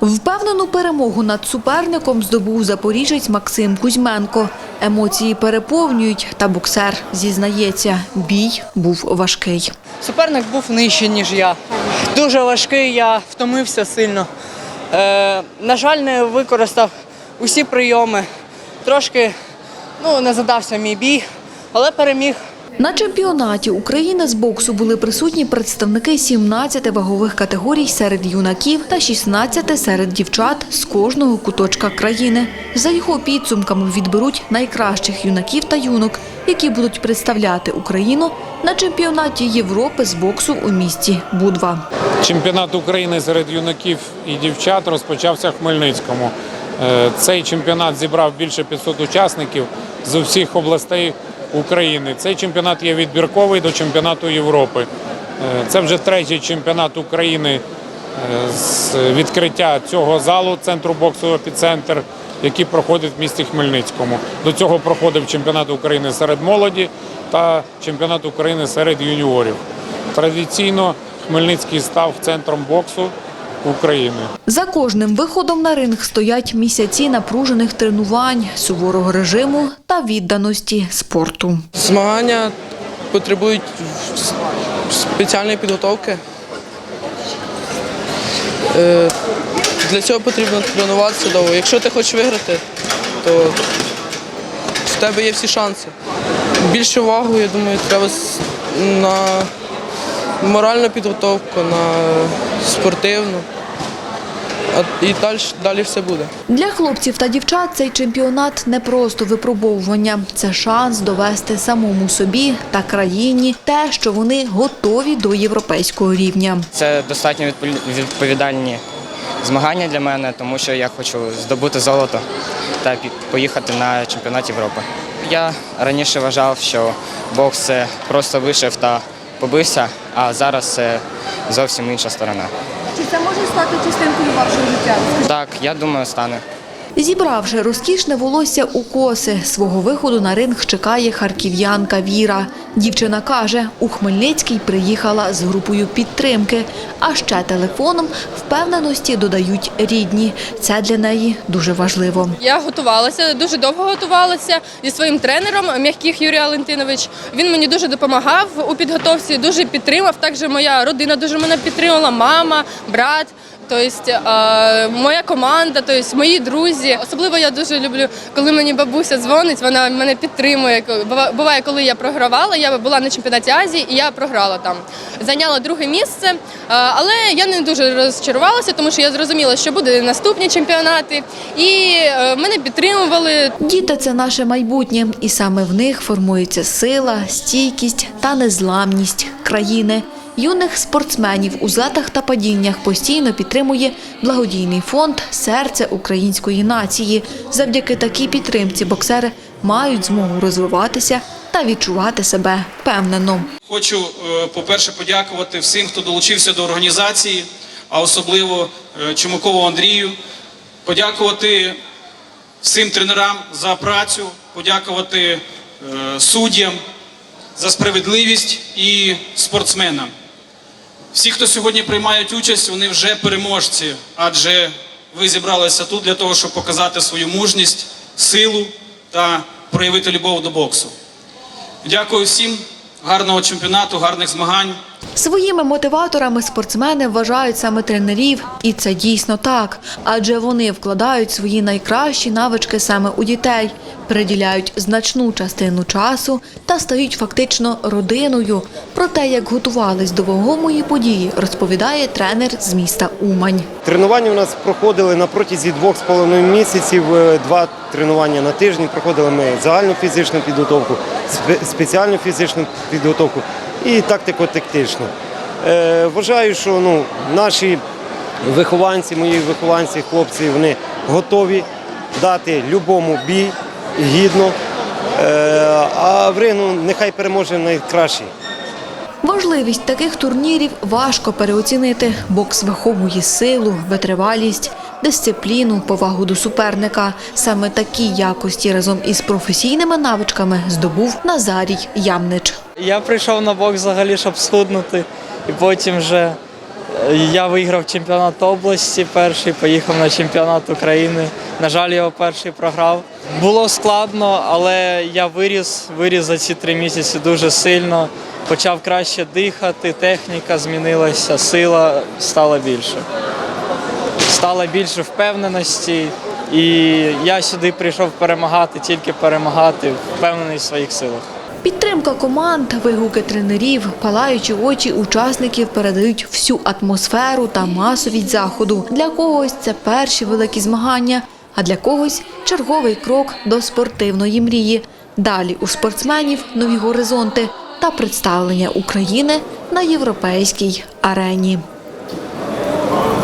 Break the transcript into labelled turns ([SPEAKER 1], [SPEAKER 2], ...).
[SPEAKER 1] Впевнену перемогу над суперником здобув запоріжець Максим Кузьменко. Емоції переповнюють, та боксер зізнається, бій був важкий.
[SPEAKER 2] Суперник був нижче, ніж я. Дуже важкий, я втомився сильно. Е, на жаль, не використав усі прийоми. Трошки ну, не задався мій бій, але переміг.
[SPEAKER 1] На чемпіонаті України з боксу були присутні представники 17 вагових категорій серед юнаків та 16 серед дівчат з кожного куточка країни. За його підсумками відберуть найкращих юнаків та юнок, які будуть представляти Україну на чемпіонаті Європи з боксу у місті Будва.
[SPEAKER 3] Чемпіонат України серед юнаків і дівчат розпочався в Хмельницькому. Е, Цей чемпіонат зібрав більше 500 учасників з усіх областей України. Цей чемпіонат є відбірковий до чемпіонату Європи. Е, Це вже третій чемпіонат України е, з відкриття цього залу центру боксу «Епіцентр», який проходить в місті Хмельницькому. До цього проходив чемпіонат України серед молоді та чемпіонат України серед юніорів. Традиційно Хмельницький став центром боксу України.
[SPEAKER 1] За кожним виходом на ринг стоять місяці напружених тренувань, суворого режиму та відданості спорту.
[SPEAKER 4] Змагання потребують спеціальної підготовки. Е, Для цього потрібно тренуватися довго. Якщо ти хочеш виграти, то в тебе є всі шанси. Більше увагу, я думаю, треба на моральну підготовку, на спортивну. І далі, далі все буде.
[SPEAKER 1] Для хлопців та дівчат цей чемпіонат не просто випробовування, це шанс довести самому собі та країні те, що вони готові до європейського рівня.
[SPEAKER 5] Це достатньо відповідальні змагання для мене, тому що я хочу здобути золото та поїхати на чемпіонат Європи. Я раніше вважав, що бокс це просто вишив та побився, а зараз це зовсім інша сторона.
[SPEAKER 1] Чи це може стати частинкою вашого життя?
[SPEAKER 5] Так, я думаю, стане.
[SPEAKER 1] Зібравши розкішне волосся у коси, свого виходу на ринг чекає харків'янка Віра. Дівчина каже, у Хмельницький приїхала з групою підтримки, а ще телефоном впевненості додають рідні. Це для неї дуже важливо.
[SPEAKER 6] Я готувалася, дуже довго готувалася зі своїм тренером М'яких Юрій Валентинович. Він мені дуже допомагав у підготовці, дуже підтримав. Також моя родина дуже мене підтримала, мама, брат. Тобто е, моя команда, тобто мої друзі. Особливо я дуже люблю, коли мені бабуся дзвонить, вона мене підтримує. Бува- Буває, коли я програвала, я була на чемпіонаті Азії і я програла там. Зайняла друге місце, е, але я не дуже розчарувалася, тому що я зрозуміла, що буде наступні чемпіонати, і е, мене підтримували.
[SPEAKER 1] Діти це наше майбутнє, і саме в них формується сила, стійкість та незламність країни. Юних спортсменів у злетах та падіннях постійно підтримує благодійний фонд Серце української нації. Завдяки такій підтримці боксери мають змогу розвиватися та відчувати себе впевнено.
[SPEAKER 7] Хочу, е, по-перше, подякувати всім, хто долучився до організації, а особливо е, Чумакову Андрію, подякувати всім тренерам за працю, подякувати е, суддям за справедливість і спортсменам. Всі, хто сьогодні приймають участь, вони вже переможці, адже ви зібралися тут для того, щоб показати свою мужність, силу та проявити любов до боксу. Дякую всім, гарного чемпіонату, гарних змагань.
[SPEAKER 1] Своїми мотиваторами спортсмени вважають саме тренерів, і це дійсно так, адже вони вкладають свої найкращі навички саме у дітей, приділяють значну частину часу та стають фактично родиною. Про те, як готувались до вагомої події, розповідає тренер з міста Умань.
[SPEAKER 8] Тренування у нас проходили на протязі двох з половиною місяців. е, Два тренування на тиждень. Проходили ми загальну фізичну підготовку, спеціальну фізичну підготовку і тактико-тактичну. Е, вважаю, що ну, наші вихованці, мої вихованці, хлопці, вони готові дати любому бій гідно. Е, а в рингу нехай переможе найкращий.
[SPEAKER 1] Важливість таких турнірів важко переоцінити. Бокс виховує силу, витривалість, дисципліну, повагу до суперника. Саме такі якості разом із професійними навичками здобув Назарій Ямнич.
[SPEAKER 2] Я прийшов на бокс взагалі, щоб схуднути, і потім вже
[SPEAKER 9] Я виграв чемпіонат області перший, поїхав на чемпіонат України. На жаль, його перший програв. Було складно, але я виріс, виріс за ці три місяці дуже сильно. Почав краще дихати, техніка змінилася, сила стала більше. Стало більше впевненості, і я сюди прийшов перемагати, тільки перемагати, впевнений в своїх силах.
[SPEAKER 1] Підтримка команд, вигуки тренерів, палаючі очі учасників передають всю атмосферу та масовість заходу. Для когось це перші великі змагання, а для когось черговий крок до спортивної мрії. Далі у спортсменів нові горизонти та представлення України на європейській арені.